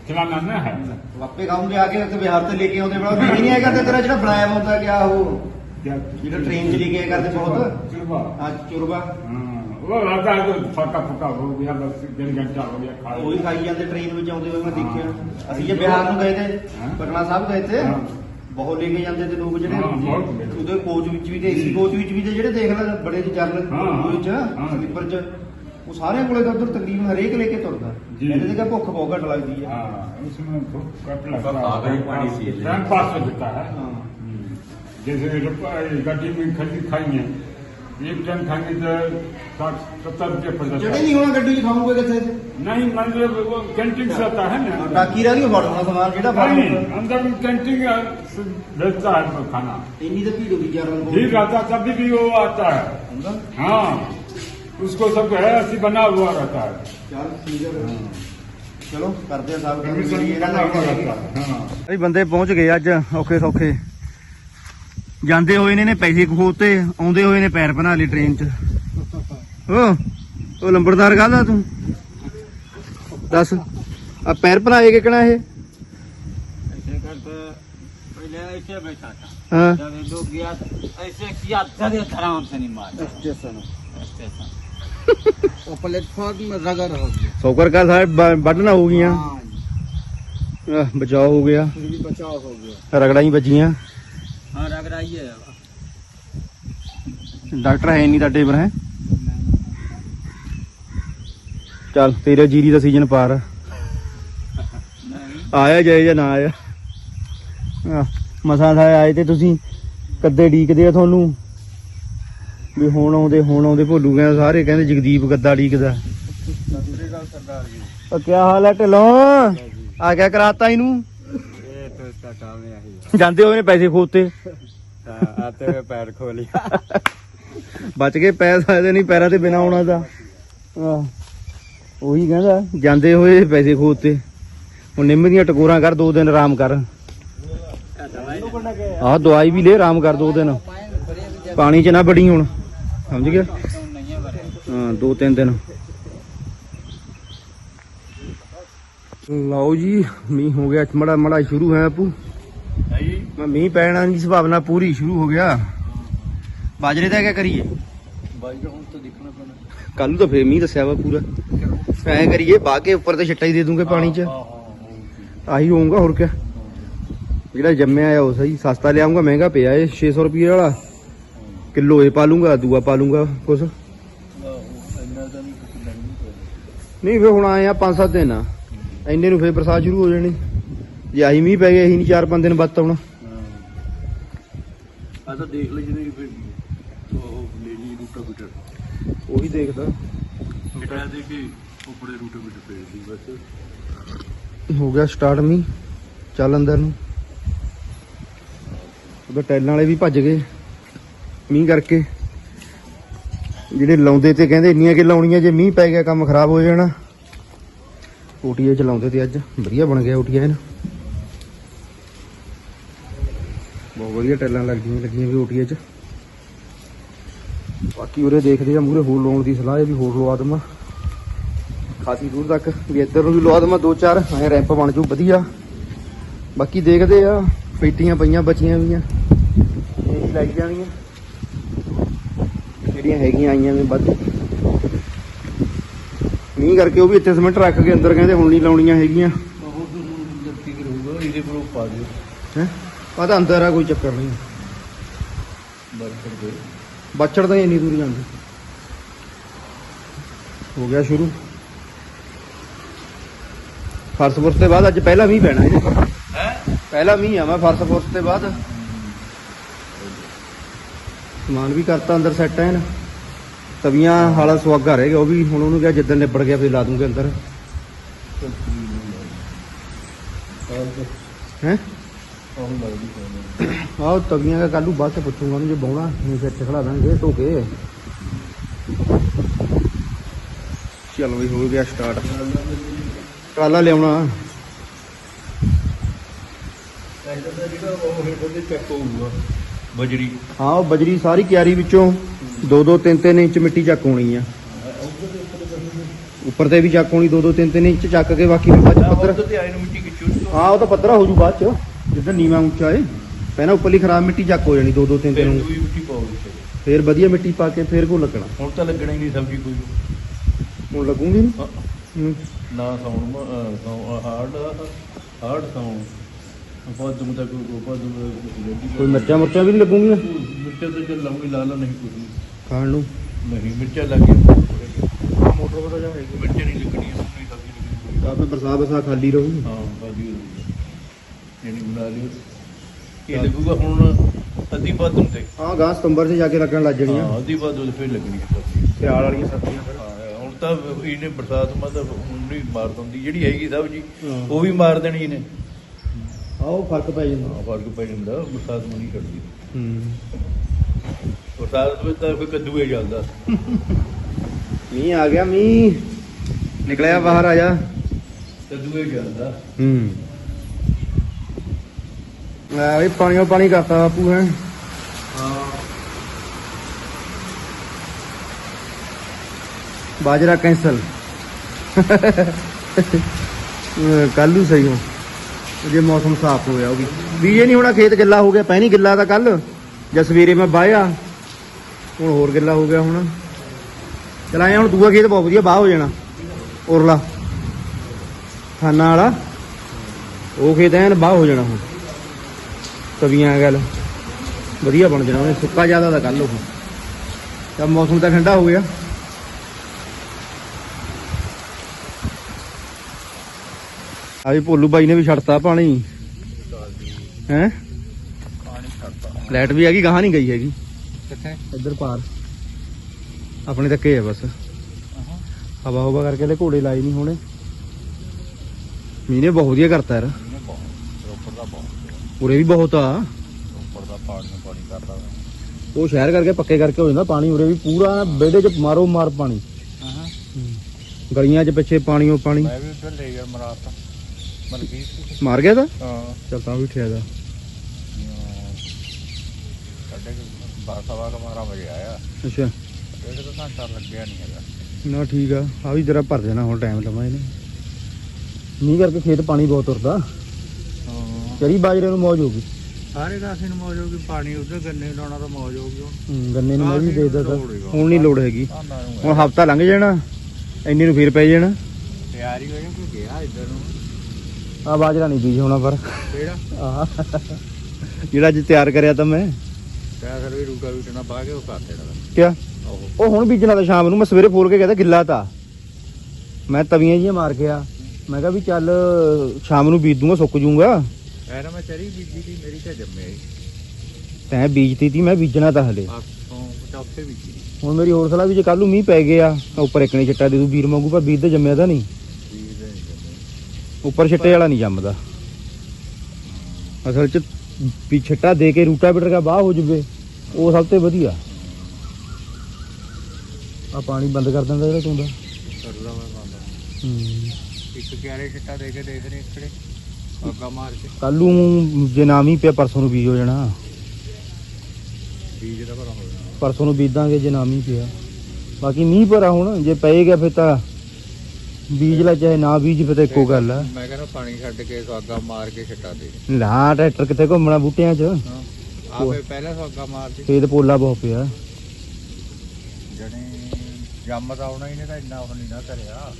खिलाना ना है ਵਾਪੇ ਖਾਉਂਗੇ ਆ ਕੇ ਤੇ ਬਿਹਾਰ ਤੇ ਲੈ ਕੇ ਆਉਂਦੇ ਬੜਾ ਵੀ ਨਹੀਂ ਆਇਆ ਕਰਦੇ ਤੇਰਾ ਜਿਹੜਾ ਬਣਾਇਆ ਵਾ ਹੁੰਦਾ ਕਿਆ ਉਹ क्या ਜਿਹੜਾ ਟ੍ਰੇਨ ਚ ਲੈ ਕੇ ਆਇਆ ਕਰਦੇ ਬਹੁਤ चुरबा ਆ ਚੁਰਬਾ हाँ, ਉਹ ਲੱਗਦਾ ਕੋਈ ਫਟਾ ਫਟਾ ਹੋ ਗਿਆ ਬਸ ਦਿਨ ਘੰਟਾ ਹੋ ਗਿਆ ਖਾ ਉਹੀ ਖਾਈ ਜਾਂਦੇ ਟ੍ਰੇਨ ਵਿੱਚ ਆਉਂਦੇ ਹੋਏ ਮੈਂ ਦੇਖਿਆ। ਅਸੀਂ ਜੇ ਬਿਹਾਰ ਨੂੰ ਗਏ ਤੇ ਪਟਨਾ ਸਾਹਿਬ ਗਏ ਤੇ ਬਹੁਤ ਲੈ ਕੇ ਜਾਂਦੇ ਤੇ ਲੋਕ ਜਿਹੜੇ ਉਹਦੇ ਕੋਚ ਵਿੱਚ ਵੀ ਤੇ ਏਸੀ ਕੋਚ ਵਿੱਚ ਵੀ ਤੇ ਜਿਹੜੇ ਦੇਖ ਲੈ ਬੜੇ ਜਰਨਲ ਕੋਚ ਸਲੀਪਰ ਚ ਉਹ ਸਾਰਿਆਂ ਕੋਲੇ ਤਾਂ ਤਕਰੀਬਨ ਹਰੇਕ ਲੈ ਕੇ ਤੁਰਦਾ। ਇਹਦੇ ਤੇ ਕਿ ਭੁੱਖ ਬਹੁਤ ਘੱਟ ਲੱਗਦੀ ਆ ਹਾਂ ਇਸ ਨੂੰ ਭੁੱਖ ਘੱਟ ਲੱਗਦਾ ਆਵੇ ਪਾਣੀ ਸੀ। ਟਾਈਮ ਪਾਸ ਹੋ ਜਾਂਦਾ ਹੈ। ਜਿਵੇਂ ਗੱਡੀ ਵਿੱਚ ਖੱਲੀ ਖਾਈ एक टन खाएंगे तो साठ सत्तर रुपये पड़ जाता ਜਿਹੜੇ है ਨਹੀਂ ਹੋਣਾ ਗੱਡੀ ਚ ਖਾਉਂਗੇ ਕਿੱਥੇ नहीं मतलब वो कैंटीन से आता है ना ਟਾਕੀ ਰਹਿ ਗਈ ਫੜਨਾ ਸਮਾਨ ਜਿਹੜਾ नहीं ਫੜਨਾ अंदर में कैंटीन से भेजता है तो खाना ਇੰਨੀ ਤਾਂ ਭੀੜ ਹੁੰਦੀ ਜਰਨਲ भीड़ रहता है, तभी भी वो आता है ਹੁੰਦਾ हाँ उसको सब है ऐसी बना हुआ रहता है ਚੱਲ ਠੀਕ ਹੈ ਫਿਰ। ਚਲੋ ਕਰਦੇ ਆ ਸਾਹਿਬ कमीशन ਇਹਨਾਂ बना हुआ ਦਾ रहता है हाँ ਇਹ ਬੰਦੇ ਪਹੁੰਚ ਗਏ ਅੱਜ ਔਖੇ ਸੌਖੇ ਜਾਂਦੇ ਹੋਏ ਨੇ ਨੇ ਪੈਸੇ ਖੋਤੇ ਆਉਂਦੇ ਹੋਏ ਨੇ ਪੈਰ ਬਣਾ ਲਈ ਟ੍ਰੇਨ 'ਚ ਓ ਉਹ ਲੰਬੜਦਾਰ ਕਾਹਦਾ ਤੂੰ ਦੱਸ ਆ ਪੈਰ ਬਣਾਏ ਕਿਕਣਾ ਇਹ ऐसे करके पहले ऐसे बैठा था ਹਾਂ जब ये लोग गया तो ऐसे किया धरे धराम से नहीं मारा ਸਟੇਸ਼ਨ स्टेशन वो प्लेटफॉर्म में रगड़ हो गया ਸੌਕਰ ਕਾ ਸਾਹਿਬ ਵੱਢਣਾ ਹੋ ਗਈਆਂ हाँ ਆਹ, ਬਚਾਅ ਹੋ ਗਿਆ फिर भी बचाव हो गया ਰਗੜਾਂ ਹੀ ਵੱਜੀਆਂ ਹਾਂ ਡਾਕਟਰ ਹੈ ਨਹੀਂ ਤੁਹਾਡੇ ਪਰ ਚੱਲ ਤੇਰੇ ਜੀਰੀ ਦਾ ਸੀਜ਼ਨ ਪਾਰ ਆਇਆ ਜਾਏ ਜਾਂ ਨਾ ਆਇਆ? ਮਸਾਂ ਥਾਏ ਆਏ ਤੇ ਤੁਸੀਂ ਕੱਦੇ ਡੀਕਦੇ ਆ ਤੁਹਾਨੂੰ। ਵੀ ਹੁਣ ਆਉਂਦੇ ਹੁਣ ਆਉਂਦੇ ਭੋਲੂ ਕਹਿੰਦੇ ਸਾਰੇ ਕਹਿੰਦੇ ਜਗਦੀਪ ਗੱਦਾ ਡੀਕਦਾ। ਉਹ ਕੀ ਹਾਲ ਹੈ ਢਿੱਲੋਂ? ਆ ਗਿਆ ਕਰਾਤਾ ਇਹਨੂੰ। ਇਹ ਤਾਂ ਟਾਵੇਂ ਜਾਂਦੇ ਹੋਏ ਨੇ ਪੈਸੇ ਖੋਤੇ ਹਾਂ ਆਤੇ ਹੋਏ ਪੈਰ ਖੋ ਲਿਆ। ਬਚ ਗਏ ਪੈ ਸਕਦੇ ਨਹੀਂ ਪੈਰਾਂ ਤੇ ਬਿਨਾ ਆਉਣਾ ਦਾ ਉਹੀ ਕਹਿੰਦਾ ਜਾਂਦੇ ਹੋਏ ਪੈਸੇ ਖੋਤੇ ਹੁਣ ਨਿੰਮ ਦੀਆਂ ਟਕੋਰਾਂ ਕਰ ਦੋ ਦਿਨ ਆਰਾਮ ਕਰ। ਆਹ ਦਵਾਈ ਵੀ ਲੈ ਆਰਾਮ ਕਰ ਦੋ ਦਿਨ। ਪਾਣੀ ਚ ਨਾ ਬੜੀ ਹੁਣ। ਸਮਝ ਗਿਆ? ਹਾਂ ਦੋ ਤਿੰਨ ਦਿਨ। ਲਓ ਜੀ ਮੀਂਹ ਹੋ ਗਿਆ ਮੜਾ ਮੜਾ ਸ਼ੁਰੂ ਹੈ ਆਪੂ है ਮੈਂ ਮੀਂਹ ਪੈਣਾ ਦੀ ਸੰਭਾਵਨਾ ਪੂਰੀ ਸ਼ੁਰੂ ਹੋ ਗਿਆ। ਬਾਜਰੇ ਦਾ ਕੀ ਕਰੀਏ? ਬਾਈ ਹੁਣ ਤਾਂ ਦੇਖਣਾ ਪੈਣਾ। ਕੱਲ ਨੂੰ ਤਾਂ ਫੇਰ ਮੀਂਹ ਦੱਸਿਆ ਵਾ ਪੂਰਾ। ਐ ਕਰੀਏ ਬਾਹ ਕੇ ਉੱਪਰ ਤੇ ਛੱਟਾ ਹੀ ਦੇ ਦੂੰਗੇ ਪਾਣੀ 'ਚ। ਹਾਂ ਹਾਂ ਆਹੀ ਹੋਊਗਾ ਹੋਰ ਕਿਆ? ਜਿਹੜਾ ਜੰਮਿਆ ਆ ਉਹ ਸਹੀ ਸਸਤਾ ਲਿਆਉਂਗਾ ਮਹਿੰਗਾ ਪਿਆ ਏ 600 ਰੁਪਏ ਵਾਲਾ। ਕਿਲੋ ਇਹ ਪਾ ਲੂੰਗਾ ਦੂਆ ਪਾ ਲੂੰਗਾ ਕੁਛ। ਨਹੀਂ ਫੇਰ ਹੁਣ ਆਏ ਆ 5-7 ਦਿਨ। ਆ ਇੰਨੇ ਨੂੰ ਫੇਰ ਬਰਸਾਤ ਸ਼ੁਰੂ ਹੋ ਜਾਣੀ। ਜੇ ਆਹੀ ਮੀਂਹ ਪੈ ਗਿਆ ਇਹੀ ਨਹੀਂ 4-5 ਦਿਨ ਬਾਅਦ ਆਉਣਾ। ਆ ਤਾਂ ਦੇਖ ਲੈ ਜਿਹਨੇ ਫਿਰ ਉਹ ਲੈ ਲਈ ਰੂਟਾ ਬਿਟਰ ਉਹੀ ਦੇਖਦਾ। ਬਿਟਾ ਦੇ ਕੇ ਉੱਪਰੇ ਰੂਟਾ ਬਿਟਰ ਫੇਰ ਦੀ ਬਸ ਹੋ ਗਿਆ ਸਟਾਰਟ ਮੀਂਹ। ਚੱਲ ਅੰਦਰ ਨੂੰ। ਉਹਦੇ ਟੈਲਾਂ ਵਾਲੇ ਵੀ ਭੱਜ ਗਏ। ਮੀਂਹ ਕਰਕੇ। ਜਿਹੜੇ ਲਾਉਂਦੇ ਤੇ ਕਹਿੰਦੇ ਇੰਨੀਆਂ ਕਿ ਲਾਉਣੀਆਂ ਜੇ ਮੀਂਹ ਪੈ ਗਿਆ ਕੰਮ ਖਰਾਬ ਹੋ ਜਾਣਾ। ਓਟੀਏ ਚਲਾਉਂਦੇ ਤੇ ਅੱਜ। ਵਧੀਆ ਬਣ ਗਿਆ ਓਟੀਏ ਨਾ ਬਹੁਤ ਵਧੀਆ ਟੈਲਾਂ ਲੱਗੀਆਂ ਲੱਗੀਆਂ ਵੀ ਓਟੀਏ ਚ। ਬਾਕੀ ਉਰੇ ਦੇਖਦੇ ਆ ਮੂਰੇ ਹੋਰ ਲਾਉਣ ਦੀ ਸਲਾਹ ਹੈ ਵੀ ਹੋਰ ਲਵਾ ਦਵਾਂ। ਖਾਸੀ ਦੂਰ ਤੱਕ ਵੀ ਇੱਧਰ ਨੂੰ ਵੀ ਲਵਾ ਦਵਾਂ ਦੋ ਚਾਰ ਐ ਰੈਂਪ ਬਣ ਜੂ ਵਧੀਆ। ਬਾਕੀ ਦੇਖਦੇ ਆ ਪੇਟੀਆਂ ਪਈਆਂ ਬਚੀਆਂ ਵੀਆਂ ਇਹ ਲੱਗ ਜਾਣੀਆਂ ਜਿਹੜੀਆਂ ਹੈਗੀਆਂ ਆਈਆਂ ਨੇ ਵੱਧ। ਮੀਂਹ ਕਰਕੇ ਉਹ ਵੀ ਇੱਥੇ ਸਿਮੈਂਟ ਰੱਖ ਕੇ ਅੰਦਰ ਕਹਿੰਦੇ ਹੁਣ ਨਹੀਂ ਲਾਉਣੀਆਂ ਹੈਗੀਆਂ। ਉਹ ਤਾਂ ਹੁਣ ਲੱਤੀ ਕਰੂਗਾ ਇਹਦੇ ਉਹ ਪਾ ਦਿਓ। ਹੈ? ਆ ਤਾਂ ਅੰਦਰ ਆ ਕੋਈ ਚੱਕਰ ਨਹੀਂ। ਬਰਕਰ ਦੇ। ਬੱਚੜ ਤਾਂ ਇੰਨੀ ਦੂਰ ਜਾਂਦੀ। ਹੋ ਗਿਆ ਸ਼ੁਰੂ। ਫਰਸ ਫੁਰਸ ਤੇ ਬਾਅਦ ਅੱਜ ਪਹਿਲਾ ਮੀਂਹ ਪੈਣਾ ਇਹਦੇ ਹੈ? ਪਹਿਲਾ ਮੀਂਹ ਆ ਮੈਂ ਫਰਸ ਫੁਰਸ ਤੇ ਬਾਅਦ। ਸਮਾਨ ਵੀ ਕਰਤਾ ਅੰਦਰ ਸੈੱਟ ਹੈ ਨਾ ਤਵੀਆਂ ਹਾਲਾ ਸੁਆਗਾ ਰਹਿ ਗਿਆ ਉਹ ਵੀ ਹੁਣ ਉਹਨੂੰ ਕਿਹਾ ਜਿੱਦਣ ਨਿਬੜ ਗਿਆ ਫਿਰ ਲਾ ਦੂੰਗੇ ਅੰਦਰ। ਹੈ? ਆਹ ਤਵੀਆਂ ਦਾ ਕੱਲੂ ਬਾਅਦ ਚ ਪੁੱਛੂਗਾ ਉਹਨੂੰ ਜੇ ਬਾਉਣਾ ਨਹੀਂ ਫਿਰ ਖੜਾ ਦਾਂਗੇ ਧੋ ਕੇ। ਚਲੋ ਵੀ ਹੋ ਗਿਆ ਸਟਾਰਟ ਟਰਾਲਾ ਲਿਆਉਣਾ। ਤਾਂ ਬਜਰੀ। ਹਾਂ ਉਹ ਬਜਰੀ ਸਾਰੀ ਕਿਆਰੀ ਵਿੱਚੋਂ 2-2 3-3 ਇੰਚ ਮਿੱਟੀ ਚੱਕ ਹੋਣੀ ਆ। ਉੱਪਰ ਤੇ ਵੀ ਚੱਕ ਹੋਣੀ 2-2 3-3 ਇੰਚ ਚੱਕ ਕੇ ਬਾਕੀ ਵਿੱਚ ਪੱਧਰ। ਤੇ ਹਾਂ ਉਹ ਤਾਂ ਪੱਧਰਾ ਹੋ ਜੂ ਬਾਅਦ ਚ। ਜਿੱਦਾਂ ਨੀਵਾ ਉੱਚਾ ਏ ਪਹਿਲਾਂ ਉੱਪਰਲੀ ਖਰਾਬ ਮਿੱਟੀ ਚੱਕ ਹੋ ਜਾਣੀ 2-2 ਫਿਰ 3-3 ਦੂਈ ਮਿੱਟੀ ਫੇਰ। ਵਧੀਆ ਮਿੱਟੀ ਪਾ ਕੇ ਫੇਰ ਕੋ ਲੱਗਣਾ ਹੁਣ ਤਾਂ ਲੱਗਣਾ ਹੀ ਨਹੀਂ ਸਬਜ਼ੀ ਕੋਈ। ਹੁਣ ਲੱਗੂਗੀ ਨੀ। ਹੂੰ। ਨਾ ਸੌਣ ਸੌ ਹਾਰਡ ਹਾਰਡ ਸੌਣ ਬਹੁਤ ਦਮ ਤੱਕ ਬਹੁਤ ਦਮ ਕੋਈ ਮਿਰਚਾਂ ਮੁਰਚਾਂ ਵੀ ਨਹੀਂ ਲੱਗੂਗੀਆਂ? ਮਿਰਚਾਂ ਤਾਂ ਚੱਲ ਲਾਉਂਗੀ ਲਾ ਲਾ ਨਹੀਂ ਕੁਝ ਖਾਣ ਨੂੰ। ਨਹੀਂ ਮਿਰਚਾਂ ਲੱਗ ਗਈਆਂ। ਮੋਟਰ ਵਾਲਾ ਜਾ ਮਿਰਚਾਂ ਨਹੀਂ ਲੱਗਣੀਆਂ ਸਬਜ਼ੀ ਲੱਗਣੀ ਤਾਂ ਫਿਰ ਬਰਸਾਤ ਬਰਸਾ ਖਾਲੀ ਰਹੂ ਹਾਂ ਬਾਦੀ ਯਾਨੀ ਬਣਾ ਲਿਓ। ਇਹ ਲੱਗੂਗਾ ਹੁਣ ਅੱਧੀ ਬਾਤ ਤੇ ਹਾਂ ਗਾਂ ਸਤੰਬਰ 'ਚ ਜਾ ਕੇ ਲੱਗਣ ਲੱਗ ਜਾਣੀਆਂ ਹਾਂ ਅੱਧੀ ਬਾਤ ਫਿਰ ਲੱਗਣੀ ਹੈ ਸਬਜ਼ੀ ਸਿਆਲ ਵਾਲੀਆਂ ਸਬਜ਼ੀਆਂ ਫਿਰ। ਹਾਂ, ਹੁਣ ਤਾਂ ਇਹਨੇ ਬਰਸਾਤ ਮਤਲਬ ਹੁਣ ਨਹੀਂ ਮਾਰ ਦਿੰਦੀ। ਜਿਹੜੀ ਹੈਗੀ ਸਬਜ਼ੀ। ਉਹ ਵੀ ਮਾਰ ਦੇਣੀ ਇਹਨੇ। ਆਹ ਉਹ ਫ਼ਰਕ ਪੈ ਜਾਂਦਾ। ਹਾਂ ਫ਼ਰਕ ਪੈ ਜਾਂਦਾ। ਬਰਸਾਤ ਨੂੰ ਨਹੀਂ ਛੱਡਦੀ ਹੂੰ। ਬਰਸਾਤ ਵਿੱਚ ਤਾਂ ਕੋਈ ਕੱਦੂ ਹੀ ਚੱਲਦਾ ਮੀਂਹ ਆ ਗਿਆ ਮੀਂਹ। ਨਿਕਲਿਆ ਬਾਹਰ ਆ ਜਾ। ਕੱਦੂ ਹੀ ਚੱਲਦਾ ਹੂੰ। ਆ ਵੀ ਪਾਣੀ ਪਾਣੀ ਕਰਤਾ ਬਾਪੂ ਹੈ ਬਾਜਰਾ ਕੈਂਸਲ। ਕੱਲ ਨੂੰ ਸਹੀ ਹੋ ਜੇ ਮੌਸਮ ਸਾਫ਼ ਹੋਇਆ ਉਹ ਵੀ। ਇਹ ਨਹੀਂ ਹੋਣਾ, ਖੇਤ ਗਿੱਲਾ ਹੋ ਗਿਆ, ਪੈਣੀ ਗਿੱਲਾ ਤਾਂ ਕੱਲ ਜਾਂ ਸਵੇਰੇ ਮੈਂ ਬਾਇਆ ਹੁਣ ਹੋਰ ਗਿੱਲਾ ਹੋ ਗਿਆ ਹੁਣ। ਚਲਾਇਆ ਹੁਣ ਦੂਆ ਖੇਤ ਬਹੁਤ ਵਧੀਆ ਬਾਹ ਹੋ ਜਾਣਾ। ਉਰਲਾ। ਖਾਨਾ ਵਾਲਾ। ਉਹ ਖੇਤ ਐਨ ਬਾਹ ਹੋ ਜਾਣਾ ਹੁਣ। ਤਵੀਆਂ ਗੱਲ। ਵਧੀਆ ਬਣ ਜਾਣਾ ਉਹਨੇ ਸੁੱਕਾ ਜ਼ਿਆਦਾ ਦਾ ਕੱਲ ਉਹ ਤਾਂ ਮੌਸਮ ਤਾਂ ਠੰਡਾ ਹੋ ਗਿਆ। ਆ ਵੀ ਭੋਲੂ ਬਾਈ ਨੇ ਵੀ ਛੱਡਤਾ ਪਾਣੀ। ਹੈ? ਪਾਣੀ ਲਾਈਟ ਵੀ ਹੈਗੀ ਗਾਹਾਂ ਨਹੀਂ ਗਈ ਹੈਗੀ। ਕਿੱਥੇ? ਇੱਧਰ ਪਾਰ। ਆਪਣੇ ਤੱਕੇ ਆ ਬਸ। ਹਵਾ ਹਵਾ ਕਰਕੇ ਲੈ ਘੋੜੇ ਲਾਏ ਨਹੀਂ ਹੋਣੇ। ਮੀਨੇ ਬਹੁਤ ਵਧੀਆ ਕਰਤਾ ਯਾਰ। ਉਰੇ ਵੀ ਬਹੁਤ ਆ। ਰੋਪੜ ਦਾ ਪਾਣੀ ਪਾਣੀ ਕਰਦਾ ਉਹ ਸ਼ਹਿਰ ਕਰਕੇ ਪੱਕੇ ਕਰਕੇ ਹੋ ਜਾਂਦਾ ਪਾਣੀ ਉਰੇ ਵੀ ਪੂਰਾ ਬੇੜੇ 'ਚ ਮਾਰੋ ਮਾਰ ਪਾਣੀ। ਹਾਂ। ਗਲੀਆਂ 'ਚ ਪਿੱਛੇ ਪਾਣੀ ਉਹ ਪਾਣੀ। ਮੈਂ ਵੀ ਉੱਥੇ ਲੈ ਗਿਆ ਮਰਾਤਾ। ਮਲਕੀਤ ਮਾਰ ਗਿਆ ਤਾਂ? ਹਾਂ। ਚੱਲ ਤਾਂ ਵੀ ਠਿਆ ਦਾ ਸਾਡੇ ਬਾਰਾਂ ਸਵਾ ਕੁ ਬਾਰਾਂ ਵਜੇ ਆਇਆ। ਅੱਛਾ। ਡੇਢ ਕੁ ਘੰਟਾ ਲੱਗਿਆ ਨਹੀਂ ਹੈਗਾ। ਨਾ ਠੀਕ ਆ ਆ ਵੀ ਜਰਾ ਭਰ ਦੇਣਾ ਹੁਣ ਟਾਈਮ ਲਵਾਂ ਇਹਨੇ ਮੀਂਹ ਕਰਕੇ ਖੇਤ ਪਾਣੀ ਬਹੁਤ ਤੁਰਦਾ। ਹਾਂ। ਚਰੀ ਬਾਜਰੇ ਨੂੰ ਮੌਜ ਹੋ ਗਈ। ਸਾਰੇ ਕਾਸੇ ਨੂੰ ਮੌਜ ਹੋਊਗੀ ਪਾਣੀ ਉਧਰ ਗੰਨੇ ਲਾਉਣਾ ਤਾਂ ਮੌਜ ਹੋਊਗੀ ਹੁਣ। ਗੰਨੇ ਨੂੰ ਮੈਂ ਵੀ ਦੇਖਦਾ ਤਾਂ ਲੋੜ ਹੀ ਹੁਣ ਨਹੀਂ ਲੋੜ ਹੈਗੀ। ਨੂੰ ਹੁਣ ਹਫਤਾ ਲੰਘ ਜਾਣਾ ਇੰਨੀ ਨੂੰ ਫੇਰ ਪੈ ਜਾਣਾ। ਤਿਆਰੀ ਹੋ ਜਾ ਕੋਈ ਗਿਆ ਇੱਧਰ ਨੂੰ। ਆ ਬਾਜਰਾ ਨਹੀਂ ਬੀਜ ਹੋਣਾ ਪਰ। ਕਿਹੜਾ? ਆਹ। ਜਿਹੜਾ ਅੱਜ ਤਿਆਰ ਕਰਿਆ ਤਾਂ ਮੈਂ। ਤੈ ਸਰ ਵੀ ਰੂਟਾ ਵੀਟਣਾ ਪਾ ਕੇ ਉਹ ਕਰ ਦੇਣਾ। ਕਿਆ? ਉਹ। ਉਹ ਹੁਣ ਬੀਜਣਾ ਤਾਂ ਸ਼ਾਮ ਨੂੰ ਮੈਂ ਸਵੇਰੇ ਫੋਲ ਕੇ ਕਹਿੰਦਾ ਗਿੱਲਾ ਤਾਂ। ਮੈਂ ਤਵੀਆਂ ਜੀਆਂ ਮਾਰ ਗਿਆ ਮੈਂ ਕਿਹਾ ਵੀ ਚੱਲ ਸ਼ਾਮ ਨੂੰ ਬੀਜ ਦੂੰਗਾ ਸੁੱਕ ਜੂਗਾ। ਨਾ ਮੈਂ ਬੀਜੀ ਦੀ ਮੇਰੀ ਤਾਂ ਜੰਮੇ ਆਈ ਤੈਂ ਬੀਜਤੀ ਤੀ ਮੈਂ ਬੀਜਣਾ ਤਾਂ ਹਲੇ। ਚੌਥੇ ਬੀਜੀ ਹੁਣ ਮੇਰੀ ਹੋਰ ਸਲਾਹ ਵੀ ਜੇ ਕੱਲ ਨੂੰ ਮੀਂਹ ਪੈ ਗਿਆ ਤਾਂ ਉੱਪਰ ਇੱਕ ਨਹੀਂ ਛਿੱਟਾ ਦੇ ਦੂ ਵੀਰ ਮੰਗੂ ਪਰ ਬੀਜ ਤਾਂ ਜੰਮਿਆ ਤਾਂ ਨਹੀਂ। ਬੀਜ ਉੱਪਰ ਛਿੱਟੇ ਵਾਲਾ ਨਹੀਂ ਜੰਮਦਾ। ਅਸਲ 'ਚ ਵੀ ਛਿੱਟਾ ਦੇ ਕੇ ਰੂਟਾ ਬਿਟਰ ਦਾ ਬਾਹ ਹੋ ਜਵੇ ਉਹ ਸਭ ਤੋਂ ਵਧੀਆ। ਆ ਪਾਣੀ ਬੰਦ ਕਰ ਦਿੰਦਾ ਜਿਹੜਾ ਚੁੰਦਾ ਕਰ ਲਾ ਮੈਂ ਬੰਦਾ ਹੂੰ। ਇੱਕ ਕਿਆਰੇ ਛਿੱਟਾ ਦੇ ਕੇ ਦੇਖ ਰਹੇ ਇਕੜੇ ਅੱਗਾ ਮਾਰ ਕੇ। ਕੱਲ ਨੂੰ ਜੇ ਨਾ ਮੀਂਹ ਪਿਆ ਪਰਸੋਂ ਨੂੰ ਬੀਜ ਹੋ ਜਾਣਾ। ਬੀਜ ਦਾ ਭਰਾ ਹੋ ਜਾਣਾ। ਪਰਸੋਂ ਨੂੰ ਬੀਜਾਂਗੇ ਜੇ ਨਾ ਮੀਂਹ ਪਿਆ। ਬਾਕੀ ਮੀਂਹ ਭਰਾ ਹੁਣ ਜੇ ਪਏਗਾ ਫਿਰ ਤਾਂ ਬੀਜ ਲੈ ਚਾਹੇ ਨਾ ਬੀਜ ਫਿਰ ਤਾਂ ਇੱਕੋ ਗੱਲ ਆ। ਮੈਂ ਕਹਿੰਦਾ ਪਾਣੀ ਛੱਡ ਕੇ ਸਵਾਗਾ ਮਾਰ ਕੇ ਛਿੱਟਾ ਦੇ। ਲਾ ਟਰੈਕਟਰ ਕਿੱਥੇ ਘੁੰਮਣਾ ਬੂਟਿਆਂ 'ਚ? ਹਾਂ ਆਪੇ ਪਹਿਲਾਂ ਸਵਾਗਾ ਮਾਰ ਦੇ। ਖੇਤ ਪੋਲਾ ਬਹੁਤ ਪਿਆ। ਜਣੇ ਜੰਮ ਤਾਂ ਆਉਣਾ ਹੀ ਨਹੀਂ ਤਾਂ ਇੰਨਾ ਉਹ ਨਹੀਂ ਨਾ ਕਰਿਆ।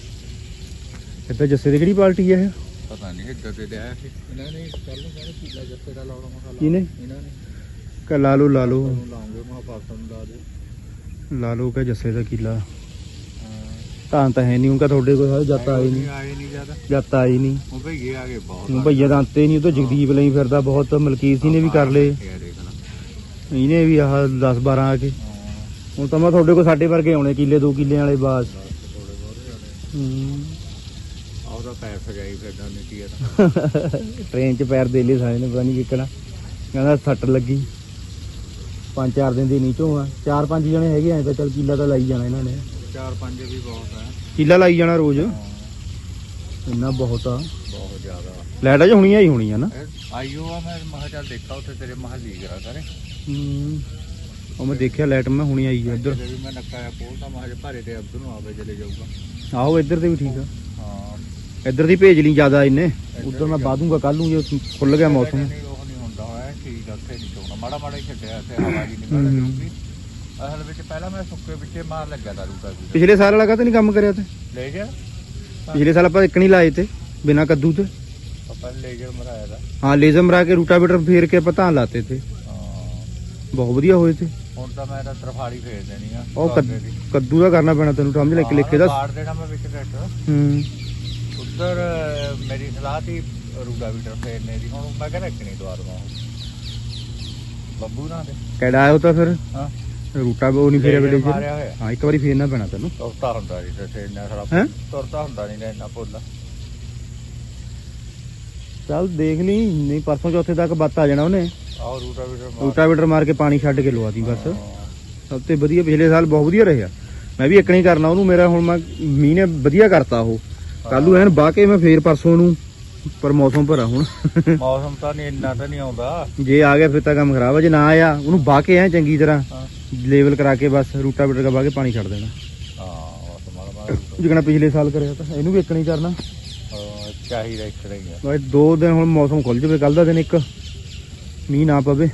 ਇੱਥੇ ਜੱਸੇ ਦੀ ਕਿਹੜੀ ਪਾਰਟੀ ਆ ਇਹ? ਪਤਾ ਨਹੀਂ ਇੱਦਾਂ ਤੇ ਲਿਆ ਸੀ ਇਹਨਾਂ ਨੇ ਕੱਲ ਨੂੰ ਕਹਿੰਦੇ ਕੀਲਾ ਜੱਤੇ ਦਾ ਲਾਉਣਾ ਮਖਾ ਕਿਹਨੇ? ਇਹਨਾਂ ਨੇ। ਕਹ ਲਾ ਲਓ ਲਾ ਲਓ ਉਹਨੂੰ ਲਾਉਂਗੇ ਮਹਾ ਪਾਸੋਂ ਨੂੰ ਲਾ ਦੇ। ਲਾ ਲਓ ਕਹ ਜੱਸੇ ਦਾ ਕੀਲਾ। ਤਾਂ ਤਾਂ ਹੈ ਨਹੀਂ ਉਨਕਾ ਤੁਹਾਡੇ ਕੋਲ ਸਾਰੇ ਜੱਤ ਆਏ ਨਹੀਂ। ਆਏ ਨਹੀਂ ਜ਼ਿਆਦਾ। ਜੱਤ ਆਏ ਨਹੀਂ। ਉਹ ਭਈਏ ਆ ਗਏ ਬਹੁਤ। ਭਈਆ ਤਾਂ ਅੰਤੇ ਨਹੀਂ ਉਹ ਤਾਂ ਜਗਦੀਪ ਲਈ ਫਿਰਦਾ ਬਹੁਤ ਮਲਕੀਤ ਸੀ ਨੇ ਵੀ ਕਰ ਲਏ। ਇਹ ਦੇਖ ਲੈ। ਇਹਨੇ ਵੀ ਆਹ 10 12 ਆ ਕੇ। ਹਾਂ। ਹੁਣ ਤਾਂ ਮੈਂ ਤੁਹਾਡੇ ਕੋਲ ਸਾਡੇ ਵਰਗੇ ਆਉਣੇ ਕਿੱਲੇ ਦੋ ਕਿੱਲੇ ਵਾਲੇ ਬਾਸ ਹੂੰ। ਆਹ ਉਹਦਾ ਪੈਰ ਸਜਾਈ ਫਿਰਦਾ ਨੀਤੀ ਆ ਤਾਂ। *laughs* ਟ੍ਰੇਨ 'ਚ ਪੈਰ ਦੇ ਲਈ ਸਾਰੇ ਨੇ ਪਤਾ ਨਹੀਂ ਕਿੱਕਣਾ ਕਹਿੰਦਾ ਸੱਟ ਲੱਗੀ। ਪੰਜ ਚਾਰ ਦਿਨ ਦੀ ਨੀਚੋਂ ਆ। ਚਾਰ ਪੰਜ ਜਣੇ ਹੈਗੇ ਐ ਤਾਂ ਚੱਲ ਕਿੱਲਾ ਤਾਂ ਲਾਈ ਜਾਣਾ ਇਹਨਾਂ ਨੇ। ਚਾਰ ਪੰਜ ਵੀ ਬਹੁਤ ਹੈ ਕਿੱਲਾ ਲਾਈ ਜਾਣਾ ਰੋਜ਼? ਹਾਂ, ਇੰਨਾ ਬਹੁਤ ਆ। ਬਹੁਤ ਜ਼ਿਆਦਾ। ਲਾਈਟ ਅਜ ਹੁਣੀ ਆਈ ਹੋਣੀ ਆ ਨਾ। ਇਹ ਆਈਓ ਆ ਮੈਂ ਮਹਾ ਚੱਲ ਦੇਖਾ ਉੱਥੇ ਤੇਰੇ ਮਹੱਲੀ ਕਰਾ ਕਰੇ ਹੂੰ। ਉਹ ਮੈਂ ਦੇਖਿਆ ਲਾਈਟ ਮੈਂ ਹੁਣੀ ਆਈ ਆ ਇੱਧਰ। ਵੀ ਮੈਂ ਨੱਕਾ ਆ ਪੋਲਦਾ ਮਹਾ ਜੇ ਭਾਰੇ ਤੇ ਅਬਦੁਲ ਨੂੰ ਆਵੇ ਚਲੇ ਜਾਊਗਾ। ਆਹੋ ਇੱਧਰ ਤੇ ਵੀ ਠੀਕ ਆ। ਹਾਂ। ਇੱਧਰ ਦੀ ਭੇਜ ਲਈ ਜ਼ਿਆਦਾ ਇਹਨੇ। ਉਧਰ ਮੈਂ ਬਾਦੂਗਾ ਕੱਲ ਨੂੰ ਜੇ ਖੁੱਲ ਗਿਆ ਮੌਸਮ। ਨਹੀਂ ਉਹ ਨਹੀਂ ਹੁੰਦਾ ਹੋਇਆ ਠੀਕ ਆ ਉੱਥੇ ਨਹੀਂ ਚੋਣਾ। ਮਾੜਾ ਮਾੜਾ ਹੀ ਛੱਡਿਆ ਇੱਥੇ ਹਵਾ ਜੀ ਨਿਕਲ ਹੂੰ। ਜਾਊਗੀ ਅਸਲ ਵਿੱਚ ਪਹਿਲਾਂ ਮੈਂ ਸੁੱਕੇ ਵਿੱਚੇ ਮਾਰ ਲੱਗਿਆ ਦਾ ਰੂਟਾ ਵੀ ਪਿਛਲੇ ਸਾਲ ਵਾਲਾ ਤਾਂ ਨਹੀਂ ਕੰਮ ਕਰਿਆ ਤੇ ਲੈ ਜਾ ਪਿਛਲੇ ਸਾਲ ਆਪਾਂ ਇੱਕ ਨਹੀਂ ਲਾਏ ਤੇ ਬਿਨਾ ਕੱਦੂ ਤੇ। ਆਪਾਂ ਲੇਜਰ ਮਰਾਇਆ ਦਾ। ਹਾਂ ਲੇਜ਼ਰ ਮਰਾ ਕੇ ਰੂਟਾਵੇਟਰ ਫੇਰ ਕੇ ਧਾਨ ਲਾਤੇ ਤੇ। ਹਾਂ। ਬਹੁਤ ਵਧੀਆ ਹੋਏ ਤੇ। ਹੁਣ ਤਾਂ ਮੈਂ ਤਾਂ ਤਰਫਾੜੀ ਫੇਰ ਦੇਣੀ ਆ। ਉਹ ਧਾਗੇ ਦੀ। ਕੱਦੂ ਦਾ ਕਰਨਾ ਪੈਣਾ ਤੈਨੂੰ ਸਮਝ ਲੈ ਕੇ ਲਿਖੇ ਦਾ। ਬਾੜ ਦੇਣਾ ਮੈਂ ਵਿੱਚ ਟਰੈਕਟਰ ਹੂੰ। ਉੱਧਰ ਮੇਰੀ ਸਲਾਹ ਸੀ ਰੂਟਾ ਵੀਟਰ ਫੇਰਨੇ ਦੀ। ਹੁਣ ਮੈਂ ਕਹਿੰਦਾ ਕਿ ਨਹੀਂ ਦਵਾ ਦਵਾਂ। ਬੱਬੂ ਨਾਲ ਦੇ। ਕਿਹੜਾ ਆਇਆ ਉਹ ਤਾਂ ਫਿਰ। ਹਾਂ। ਰੂਟਾ ਉਹ ਨਹੀਂ ਫੇਰਿਆ ਮਾਰਿਆ ਹੋਇਆ। ਹਾਂ ਇੱਕ ਵਾਰੀ ਫੇਰਨਾ ਪੈਣਾ ਤੈਨੂੰ। ਤੁਰਤਾ ਹੁੰਦਾ ਨਹੀਂ ਤੇ ਇੰਨਾ ਹੈਂ? ਸਾਰਾ ਤੁਰਤਾ ਹੁੰਦਾ ਨਹੀਂ ਇੰਨਾ ਪੁੱਲ ਚੱਲ ਦੇਖ ਲਈ ਨਹੀਂ ਪਰਸੋਂ ਚੌਥੇ ਤੱਕ ਬੱਤ ਆ ਜਾਣਾ ਉਹਨੇ। ਆਹ ਰੂਟਾ ਵੀਟਰ ਰੂਟਾਵੇਟਰ ਮਾਰ ਕੇ ਪਾਣੀ ਛੱਡ ਕੇ ਲਵਾ ਦੀ ਬਸ। ਸਭ ਤੋਂ ਵਧੀਆ ਪਿਛਲੇ ਸਾਲ ਬਹੁਤ ਵਧੀਆ ਰਿਹਾ। ਮੈਂ ਵੀ ਇੱਕ ਨਹੀਂ ਕਰਨਾ ਉਹਨੂੰ ਮੇਰਾ ਹੁਣ ਮੈਂ ਮੀਂਹ ਨੇ ਵਧੀਆ ਕਰਤਾ ਉਹ। ਕੱਲ ਐਨ ਬਾਹ ਕੇ ਮੈਂ ਫੇਰ ਪਰਸੋਂ ਨੂੰ ਪਰ ਮੌਸਮ ਭਰਾ ਹੁਣ। ਮੌਸਮ ਤਾਂ ਨਹੀਂ ਇੰਨਾ ਤਾਂ ਨਹੀਂ ਆਉਂਦਾ। ਜੇ ਆ ਗਿਆ ਫਿਰ ਤਾਂ ਕੰਮ ਖਰਾਬ ਆ ਜੇ ਨਾ ਆਇਆ ਉਹਨੂੰ ਬਾਹ ਕੇ ਐ ਚੰਗੀ ਤਰ੍ਹਾਂ ਹਾਂ। ਲੈਵਲ ਕਰਾ ਕੇ ਬਸ ਰੂਟਾਵੇਟਰ ਦਾ ਬਾਹ ਕੇ ਪਾਣੀ ਛੱਡ ਦੇਣਾ। ਹਾਂ ਜਿਕਣਾ ਪਿਛਲੇ ਸਾਲ ਕਰਿਆ ਤਾਂ ਇਹਨੂੰ ਵੀ ਇੱਕ ਨਹੀਂ ਕਰਨਾ। ਹਾਂ, ਚਾਹੀਦਾ ਹੀ ਦੋ ਦਿਨ ਹੁਣ ਮੌਸਮ ਖੁੱਲ ਜਾਵੇ ਕੱਲ ਦਾ ਦਿਨ ਇੱਕ। ਮੀਂਹ ਨਾ ਪਵੇ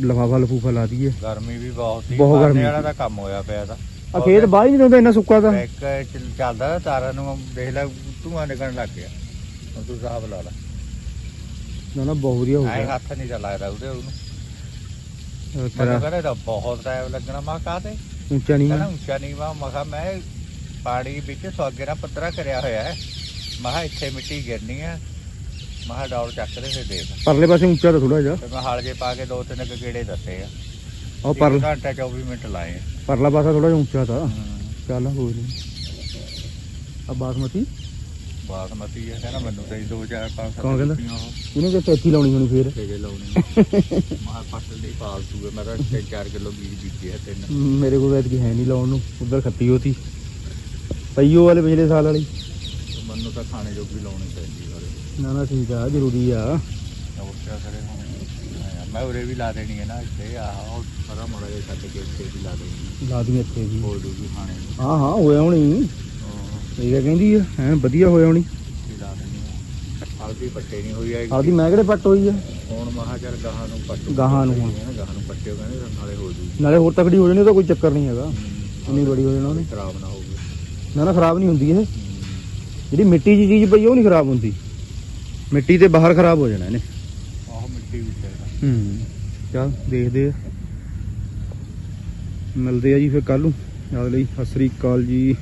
ਲਫਾਫਾ ਲਫੂਫਾ ਲਾ ਦਈਏ। ਗਰਮੀ ਵੀ ਬਹੁਤ ਸੀ ਬਹੁਤ ਗਰਮੀ ਵਾਲਾ ਤਾਂ ਕੰਮ ਹੋਇਆ ਪਿਆ ਤਾਂ। ਆ ਖੇਤ ਬਾਹ ਹੀ ਨਹੀਂ ਦਿੰਦਾ ਇੰਨਾ ਸੁੱਕਾ ਤਾਂ। ਇੱਕ ਚੱਲ- ਚੱਲਦਾ ਤਾਰਾਂ ਨੂੰ ਦੇਖ ਲੈ ਧੂਆਂ ਨਿਕਲਣ ਲੱਗ ਗਿਆ। ਹੁਣ ਤੂੰ ਹਿਸਾਬ ਲਾ ਲੈ। ਨਾ ਨਾ ਬਹੁਤ ਵਧੀਆ ਹੋ ਐ ਗਿਆ। ਹੱਥ ਨਹੀਂ ਚੱਲਦਾ ਉਹਦੇ ਉਹਨੂੰ। ਅਹ ਮੈਨੂੰ ਤੇਰਾ ਕਹਿੰਦਾ ਬਹੁਤ ਟਾਈਮ ਲੱਗਣਾ। ਮੈਂ ਕਾਤੇ ਉੱਚਾ ਨਹੀਂ ਕਹਿੰਦਾ ਉੱਚਾ ਨਹੀਂ ਵਾ ਮੈਂ ਕਿਹਾ ਮੈਂ ਪਾਣੀ ਵਿੱਚ ਸੁਆਗੇ ਨਾਲ ਪੱਧਰਾ ਕਰਿਆ ਹੋਇਆ ਹੈ। ਮੈਂ ਕਿਹਾ ਇੱਥੇ ਮਿੱਟੀ ਗਿਰਨੀ ਹੈ। ਮੈਂ ਕਿਹਾ ਡੌਲ ਚੱਕ ਦੇ ਫਿਰ ਦੇਖ। ਪਰਲੇ ਪਾਸੇ ਉੱਚਾ ਤਾਂ ਥੋੜਾ ਜਿਹਾ। ਤੇ ਮੈਂ ਹਲ ਜੇ ਪਾ ਕੇ ਦੋ ਤਿੰਨ ਕੁ ਗੇੜੇ ਦੱਸੇ ਆ। ਉਹ ਇੱਕ ਪਰ ਘੰਟਾ 24 ਮਿੰਟ ਲਾਏ ਆ। ਪਰਲਾ ਪਾਸਾ ਥੋੜਾ ਜਿਹਾ ਉੱਚਾ ਤਾਂ। ਚੱਲ ਕੋਈ ਨਹੀਂ ਆ ਬਾਸਮਤੀ। ਬਾਸਮਤੀ ਹੈ ਕਹਿੰਦਾ ਮੈਨੂੰ ਤਾਂ 2000 500 ਕੌਣ ਕਹਿੰਦਾ? ਇਹਨੇ ਕਿ ਤੇਤੀ ਲਾਉਣੀ ਹੋਣੀ ਫੇਰ। ਤੇਰੇ ਲਾਉਣੇ ਮਹਾ ਫਸਲ ਦੀ ਪਾਲਤੂ ਹੈ ਮੇਰਾ 3-4 ਕਿਲੋ ਬੀਜ ਬੀਜੇ ਹੈ ਤਿੰਨ। ਮੇਰੇ ਕੋਲ ਐਤਕੀ ਹੈ ਨਹੀਂ ਲਾਉਣ ਨੂੰ ਉਧਰ ਖੱਤੀ ਹੋਤੀ। ਪਈਓ ਵਾਲੇ ਪਿਛਲੇ ਸਾਲ ਵਾਲੀ। ਮੈਨੂੰ ਤਾਂ ਖਾਣੇ ਜੋਗੀ ਲਾਉਣੀ ਪੈਂਦੀ ਵਾਲੇ ਨਾ ਨਾ ਠੀਕ ਆ ਜ਼ਰੂਰੀ ਆ। ਹੋਰ ਕਿਆ ਕਰੇ ਮੈਂ ਉਰੇ ਵੀ ਲਾ ਦੇਣੀ ਹੈ ਨਾ ਇੱਥੇ ਆਹ ਉਹ ਸਾਰਾ ਮੜਾ ਜਿਹਾ ਛੱਡ ਕੇ ਇੱਥੇ ਵੀ ਲਾ ਦੇਣੀ ਲਾ ਦੂੰ ਇੱਥੇ ਵੀ। ਹੋਰ ਦੂਜੀ ਖਾਣੇ ਨੂੰ ਹਾਂ ਹਾਂ ਹੋਇਆ ਹੋਣੀ। ਇਹ ਕਹਿੰਦੀ ਆ ਐ ਵਧੀਆ ਹੋਇਆ ਹੋਣੀ। ਹਲਦੀ ਪੱਟੇ ਨਹੀਂ ਹੋਈ ਆਈ ਆਪਦੀ ਮੈਂ ਕਿਹੜੇ ਪੱਟ ਹੋਈ ਆ? ਹੁਣ ਮਹਾ ਗਾਹਾਂ ਨੂੰ ਪੱਟੋ ਗਾਹਾਂ ਨੂੰ ਗਾਹਾਂ ਨੂੰ ਪੱਟਿਓ ਕਹਿੰਦੇ ਨਾਲੇ ਹੋ ਜੂ ਨਾਲੇ ਹੋਰ ਤਕੜੀ ਹੋ ਜਾਣੀ ਉਹਦਾ ਕੋਈ ਚੱਕਰ ਨਹੀਂ ਹੈਗਾ। ਇੰਨੀ ਬੜੀ ਹੋ ਜਾਣਾ ਉਹਨੇ ਖਰਾਬ ਨਾ ਹੋਵੇ ਨਾ ਨਾ ਖਰਾਬ ਨਹੀਂ ਹੁੰਦੀ ਇਹ। ਜਿਹੜੀ ਮਿੱਟੀ ਦੀ ਚੀਜ਼ ਪਈ ਉਹ ਨਹੀਂ ਖਰਾਬ ਹੁੰਦੀ। ਮਿੱਟੀ ਤੇ ਬਾਹਰ ਖਰਾਬ ਹੋ ਜਾਣਾ ਇਹਨੇ। ਆਹ ਮਿੱਟੀ ਵਿੱਚ ਹੂੰ, ਚੱਲ ਦੇਖਦੇ ਆ। ਮਿਲਦੇ ਆ ਜੀ ਫਿਰ ਕੱਲ ਨੂੰ। ਯਾਦ ਲਈ ਸਤਿ ਸ੍ਰੀ ਅਕਾਲ ਜੀ।